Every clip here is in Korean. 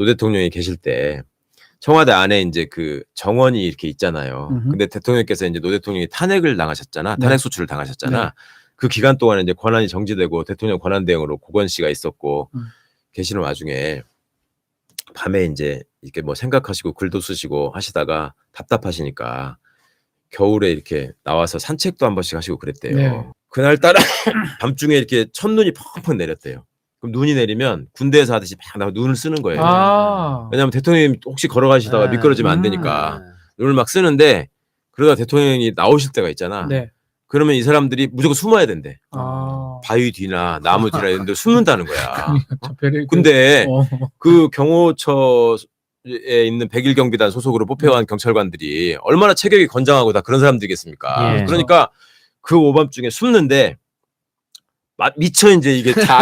노 대통령이 계실 때 청와대 안에 이제 그 정원이 이렇게 있잖아요. 음흠. 근데 대통령께서 이제 노 대통령이 탄핵을 당하셨잖아. 네. 탄핵 소추를 당하셨잖아. 네. 그 기간 동안에 이제 권한이 정지되고 대통령 권한 대행으로 고건 씨가 있었고 음. 계시는 와중에 밤에 이제 이렇게 뭐 생각하시고 글도 쓰시고 하시다가 답답하시니까 겨울에 이렇게 나와서 산책도 한 번씩 하시고 그랬대요. 네. 그날따라 밤중에 이렇게 첫눈이 펑펑 내렸대요. 그럼 눈이 내리면 군대에서 하듯이 막 나와 눈을 쓰는 거예요. 아. 왜냐하면 대통령이 혹시 걸어가시다가 네. 미끄러지면 안 음. 되니까 눈을 막 쓰는데 그러다 대통령이 나오실 때가 있잖아. 네. 그러면 이 사람들이 무조건 숨어야 된대. 아. 바위 뒤나 나무 뒤나 이런 데 숨는다는 거야. 저 별의 근데 어. 그 경호처에 있는 백일 경비단 소속으로 뽑혀간 경찰관들이 얼마나 체격이 건장하고 다 그런 사람들이겠습니까? 예. 그러니까 그 오밤중에 숨는데 마- 미처 이제 이게 다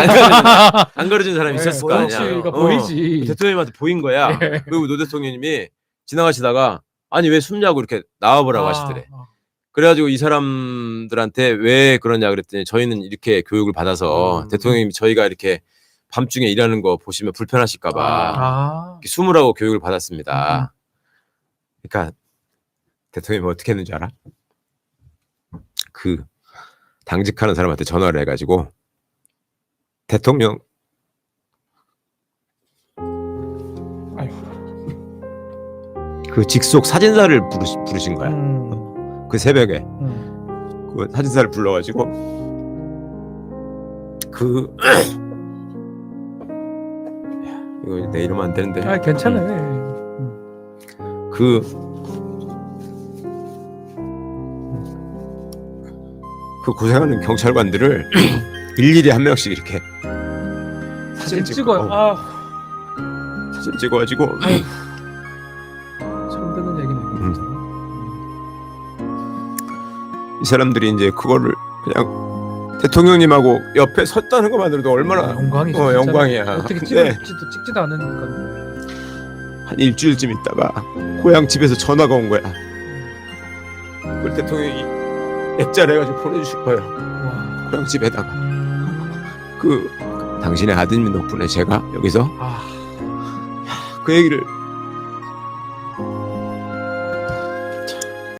안 가려진, 안 사람이 있었을 거 아니야. 어. 보이지. 대통령님한테 보인 거야. 예. 그리고 노 대통령님이 지나가시다가 아니 왜 숨냐고 이렇게 나와보라고 아, 하시더래. 아. 그래가지고 이 사람들한테 왜 그러냐 그랬더니 저희는 이렇게 교육을 받아서 음. 대통령님 저희가 이렇게 밤중에 일하는 거 보시면 불편하실까봐 아. 이렇게 숨으라고 교육을 받았습니다. 그러니까 대통령이 어떻게 했는지 알아? 그 당직하는 사람한테 전화를 해가지고 대통령 그 직속 사진사를 부르시, 부르신 거야. 음. 그 새벽에 음. 그 사진사를 불러가지고 그 야, 이거 내 이러면 안 되는데 아, 괜찮아요. 그, 그 고생하는 경찰관들을 일일이 한 명씩 이렇게 사진 찍어요. 어, 아, 사진 찍어가지고 아유. 처음 듣는 얘기네. 음. 이 사람들이 이제 그거를 그냥 대통령님하고 옆에 섰다는 것만으로도 얼마나 영광이죠. 어, 진짜. 영광이야. 어떻게 근데 찍지도 찍지도 않으니까. 한 일주일쯤 있다가 고향 집에서 전화가 온 거야. 그걸 대통령이 액자를 해가지고 보내주실 거예요. 와. 고향 집에다가 음. 그 당신의 아드님 덕분에 제가 여기서 아. 그 얘기를